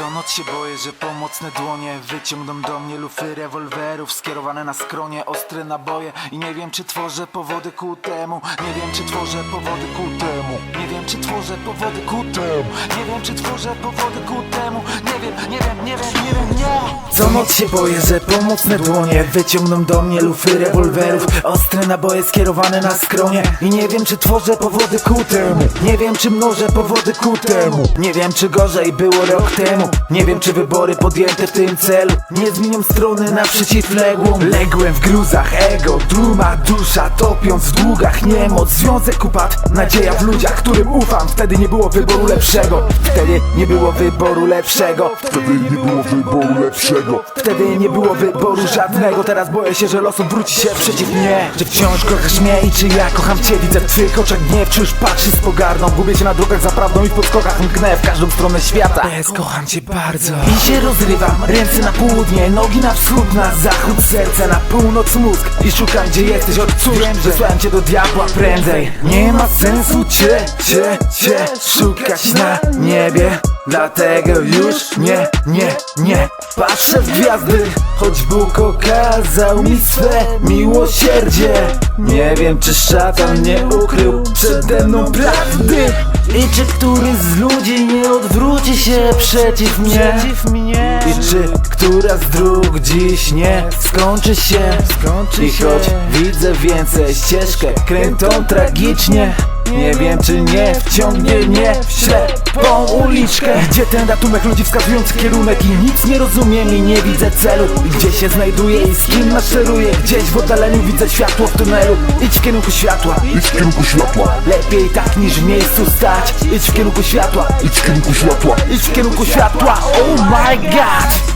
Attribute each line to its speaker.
Speaker 1: Co noc się boję, że pomocne dłonie Wyciągną do mnie lufy rewolwerów Skierowane na skronie, ostre naboje I nie wiem czy tworzę powody ku temu. Nie wiem czy tworzę powody ku temu. Nie wiem czy tworzę powody ku temu. Nie wiem czy tworzę powody ku temu. Nie wiem, nie wiem, nie wiem, nie wiem, nie. Co noc się boję, że pomocne dłonie Wyciągną do mnie lufy rewolwerów. Ostre naboje skierowane na skronie. I nie wiem czy tworzę powody ku temu. Nie wiem czy mnożę powody ku temu. Nie wiem czy gorzej było rok temu Nie wiem czy wybory podjęte w tym celu Nie zmienią strony na przeciwległą. Ległem w gruzach ego, duma, dusza Topiąc w długach niemoc, związek upadł Nadzieja w ludziach, którym ufam. Wtedy nie było wyboru lepszego Wtedy nie było wyboru lepszego.
Speaker 2: Wtedy nie było wyboru lepszego.
Speaker 1: Wtedy nie było wyboru żadnego. Teraz boję się, że los obróci się przeciw mnie. Czy wciąż kochasz mnie i czy ja kocham cię? Widzę w twych oczach gniew, czy już patrzysz z pogardą? Gubię się na drogach za prawdą i w podskokach mknę w każdą stronę świata. Bez kocham cię bardzo. I się rozrywam, ręce na południe Nogi na wschód, na zachód Serce na północ, mózg. I szukam gdzie jesteś, od cóż Wiem, że słałem cię do diabła prędzej. Nie ma sensu cię, cię, cię Szukać na niebie. Dlatego już nie, nie, nie Patrzę w gwiazdy. Choć Bóg okazał mi swe miłosierdzie. Nie wiem czy szatan nie ukrył przede mną prawdy I czy któryś z ludzi nie odwróci się przeciw mnie. I czy która z dróg dziś nie skończy się. I choć widzę więcej ścieżkę krętą tragicznie. Nie wiem czy nie wciągnie mnie w ślepą uliczkę. Gdzie ten ratunek? Ludzi wskazujący kierunek I nic nie rozumiem i nie widzę celu. Gdzie się znajduję i z kim maszeruję? Gdzieś w oddaleniu widzę światło w tunelu. Idź w kierunku światła.
Speaker 2: Idź w kierunku światła.
Speaker 1: Lepiej tak niż w miejscu stać. Idź w kierunku światła.
Speaker 2: Idź w kierunku światła.
Speaker 1: Idź w kierunku światła. Oh my god